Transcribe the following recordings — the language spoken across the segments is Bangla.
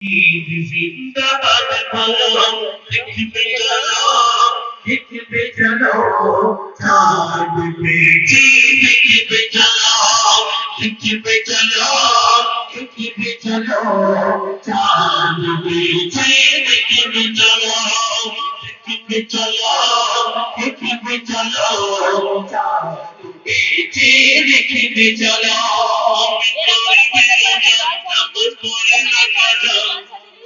ঈদ জিন্দাবাদ বলো দেখবে চলো দেখবে চলো চাঁদ পেয়েছি দেখবে চলো দেখবে চলো দেখবে চলো চাঁদ পেয়েছি দেখবে চলো দেখবে চলো দেখবে চলো চাঁদ পেয়েছি দেখবে চলো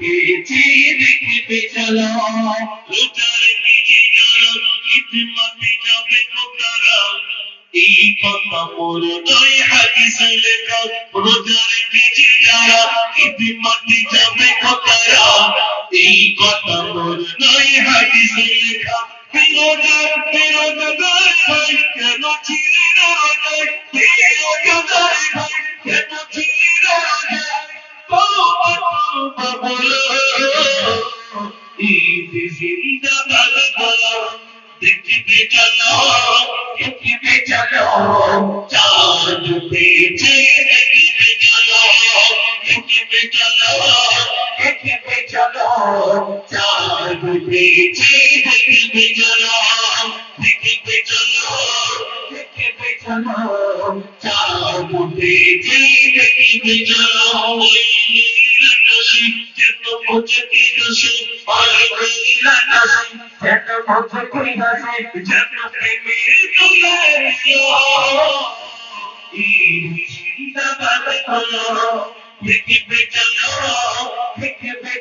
দেখবে চলো রোজার নিজে যারা ইতিমাতে যাবে কোতারা এই কথা মোর নয় হাদিসে লেখা রোজার কথা মোর নয় চলো দেখবে চলো চাঁদ পেয়েছে দেখবে চলো দেখবে চলো দেখবে চলো চাঁদ পেয়েছে দেখবে চলো দেখবে চলো দেখবে চলো চাঁদ পেয়েছে দেখবে চলো ওই নীলাকাশে যেন বোঝে কি দোষে ওই চলো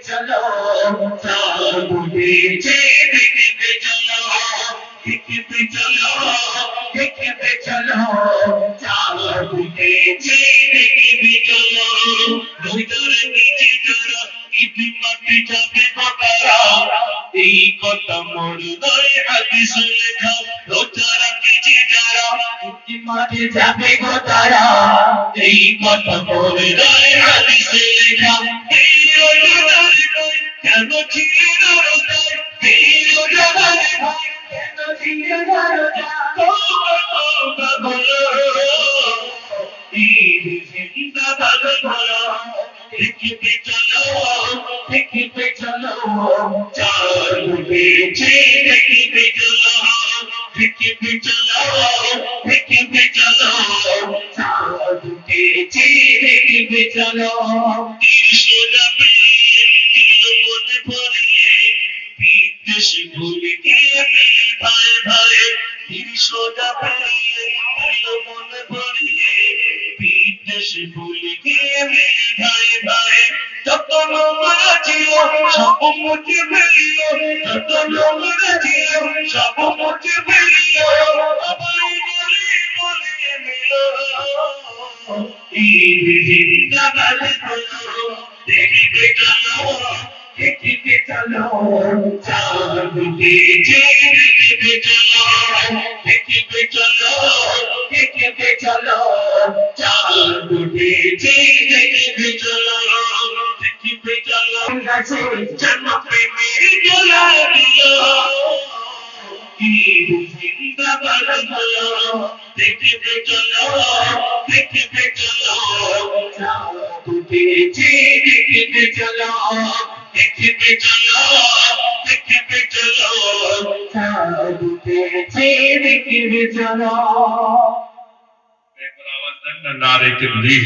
চলো চলো চলো কথা মোর দয় হাদিস লেখা। যারা যাবে গো তারা। এই কথা মোর দয় হাদিস লেখা। এই কেন ছিল রোজায়? এই কেন ছিল রোজায়? দেখবে চলো দেখবে চলো। চার উঠেছে দেখবে চলো দেখবে চলো দেখবে চলো। চার উঠেছে দেখবে চলো। তিরিশো মনে পড়ে বিদেশ ভুলে গিয়ে ভাই ভাই। তিরিশো মনে পড়ে বিদেশ ভুলে গিয়ে ভাই নোংরা ছিল সব মুছে ফেলিও যত নোংরা ছিল সব মুছে ফেলিও সবাই গলি গলি মিলো ঈদ জিন্দাবাদ বলো চলো দেখবে চলো চাঁদ উঠেছে কাছে দেখিতে চলো দেখিতে চলো দেখিতে চলো দেখিতে চলো দেখিতে চলো দেখিতে চলো নারে তকবীর